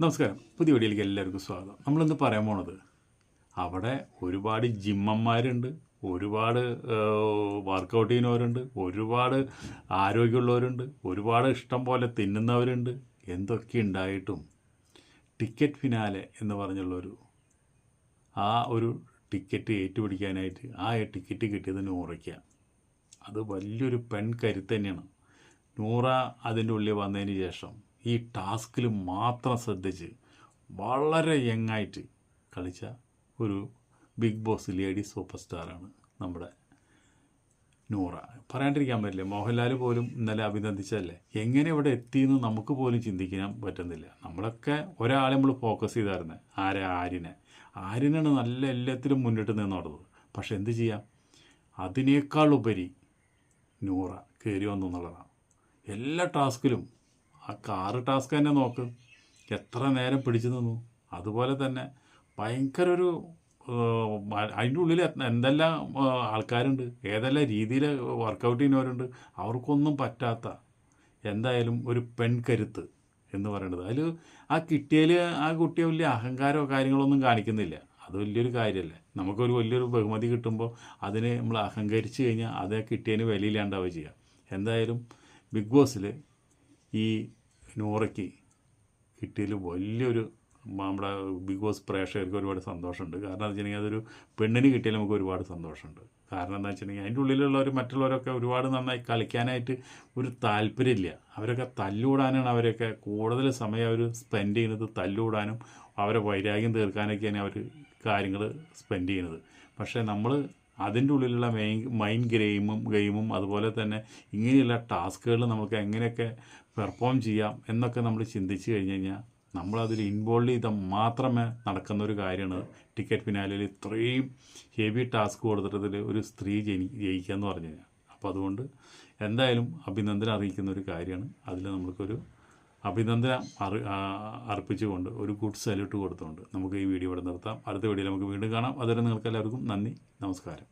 നമസ്കാരം. പുതിയ വീഡിയോയിലേക്ക് എല്ലാവർക്കും സ്വാഗതം. നമ്മളിന്ന് പറയാൻ പോണത് അവിടെ ഒരുപാട് ജിമ്മന്മാരുണ്ട് ഒരുപാട് വർക്കൗട്ട് ചെയ്യുന്നവരുണ്ട് ഒരുപാട് ആരോഗ്യമുള്ളവരുണ്ട് ഒരുപാട് ഇഷ്ടം പോലെ തിന്നുന്നവരുണ്ട്. എന്തൊക്കെ ഉണ്ടായിട്ടും ടിക്കറ്റ് ഫിനാലെ എന്ന് പറഞ്ഞുള്ളൊരു ആ ഒരു ടിക്കറ്റ് ഏറ്റുപിടിക്കാനായിട്ട് ആ ടിക്കറ്റ് കിട്ടിയത് ഉറയ്ക്കുക അത് വലിയൊരു പെൺ കരുത്ത് തന്നെയാണ്. നൂറ അതിന്റെ ഉള്ളിൽ വന്നതിന് ശേഷം ഈ ടാസ്കിൽ മാത്രം ശ്രദ്ധിച്ച് വളരെ യങ്ങായിട്ട് കളിച്ച ഒരു ബിഗ് ബോസ് ലേഡി സൂപ്പർ സ്റ്റാറാണ് നമ്മുടെ നൂറ. പറയാണ്ടിരിക്കാൻ പറ്റില്ല. മോഹൻലാൽ പോലും ഇന്നലെ അഭിനന്ദിച്ചല്ലേ എങ്ങനെ ഇവിടെ എത്തിയെന്ന് നമുക്ക് പോലും ചിന്തിക്കാൻ പറ്റുന്നില്ല. നമ്മളൊക്കെ ഒരാളെ നമ്മൾ ഫോക്കസ് ചെയ്തായിരുന്നു. ആരെ? ആര്യനെ. ആര്യനാണ് നല്ല എല്ലാത്തിലും മുന്നിട്ട് നിന്നോടത് പക്ഷെ എന്ത് ചെയ്യാം? അതിനേക്കാൾ ഉപരി നൂറ കയറി വന്നു എന്നുള്ളതാണ്. എല്ലാ ടാസ്കിലും ആ കാറ് ടാസ്ക് തന്നെ നോക്ക്. എത്ര നേരം പിടിച്ചു നിന്നു. അതുപോലെ തന്നെ ഭയങ്കര ഒരു അതിന്റെ ഉള്ളിൽ എന്തെല്ലാം ആൾക്കാരുണ്ട് ഏതെല്ലാം രീതിയിൽ വർക്കൗട്ട് ചെയ്യുന്നവരുണ്ട് അവർക്കൊന്നും പറ്റാത്ത എന്തായാലും ഒരു പെൺകരുത്ത് എന്ന് പറയുന്നത് അതിൽ ആ കിട്ടിയതിൽ ആ കുട്ടിയെ വലിയ അഹങ്കാരമോ കാര്യങ്ങളൊന്നും കാണിക്കുന്നില്ല. അത് വലിയൊരു കാര്യമല്ലേ. നമുക്കൊരു വലിയൊരു ബഹുമതി കിട്ടുമ്പോൾ അതിനെ നമ്മൾ അഹങ്കരിച്ച് കഴിഞ്ഞാൽ അതേ കിട്ടിയതിന് വിലയില്ലാണ്ടാവുക ചെയ്യുക എന്തായാലും ബിഗ് ബോസിൽ ഈ നൂറയ്ക്ക് കിട്ടിയതിൽ വലിയൊരു നമ്മുടെ ബിഗ് ബോസ് പ്രേക്ഷകർക്ക് ഒരുപാട് സന്തോഷമുണ്ട്. കാരണം എന്താ വെച്ചിട്ടുണ്ടെങ്കിൽ അതൊരു പെണ്ണിന് കിട്ടിയാൽ നമുക്ക് ഒരുപാട് സന്തോഷമുണ്ട്. കാരണം എന്താ വെച്ചിട്ടുണ്ടെങ്കിൽ അതിന്റെ ഉള്ളിലുള്ളവർ മറ്റുള്ളവരൊക്കെ ഒരുപാട് നന്നായി കളിക്കാനായിട്ട് ഒരു താല്പര്യമില്ല. അവരൊക്കെ തല്ലുകൂടാനാണ് അവരൊക്കെ കൂടുതൽ സമയം അവർ സ്പെൻഡ് ചെയ്യുന്നത്. തല്ലുകൂടാനും അവരെ വൈരാഗ്യം തീർക്കാനൊക്കെയാണ് അവർ കാര്യങ്ങൾ സ്പെൻഡ് ചെയ്യുന്നത്. പക്ഷേ നമ്മൾ അതിന്റെ ഉള്ളിലുള്ള മെയിൻ മൈൻഡ് ഗെയിമും ഗെയിമും അതുപോലെ തന്നെ ഇങ്ങനെയുള്ള ടാസ്കുകൾ നമുക്ക് എങ്ങനെയൊക്കെ പെർഫോം ചെയ്യാം എന്നൊക്കെ നമ്മൾ ചിന്തിച്ച് കഴിഞ്ഞ് കഴിഞ്ഞാൽ നമ്മളതിൽ ഇൻവോൾവ് ചെയ്ത മാത്രമേ നടക്കുന്ന ഒരു കാര്യമാണ്. ടിക്കറ്റ് ഫിനാലിൽ ഇത്രയും ഹെവി ടാസ്ക് കൊടുത്തിട്ടതിൽ ഒരു സ്ത്രീ ജനി ജയിക്കുക എന്ന് പറഞ്ഞു കഴിഞ്ഞാൽ. അപ്പോൾ അതുകൊണ്ട് എന്തായാലും അഭിനന്ദനം അറിയിക്കുന്ന ഒരു കാര്യമാണ്. അതിൽ നമുക്കൊരു അഭിനന്ദനം അർപ്പിച്ചുകൊണ്ട് ഒരു ഗുഡ് സല്യൂട്ട് കൊടുത്തുകൊണ്ട് നമുക്ക് ഈ വീഡിയോ ഇവിടെ നിർത്താം. അടുത്ത വീഡിയോയിൽ നമുക്ക് വീണ്ടും കാണാം. അതുവരെ നിങ്ങൾക്ക് എല്ലാവർക്കും നന്ദി. നമസ്കാരം.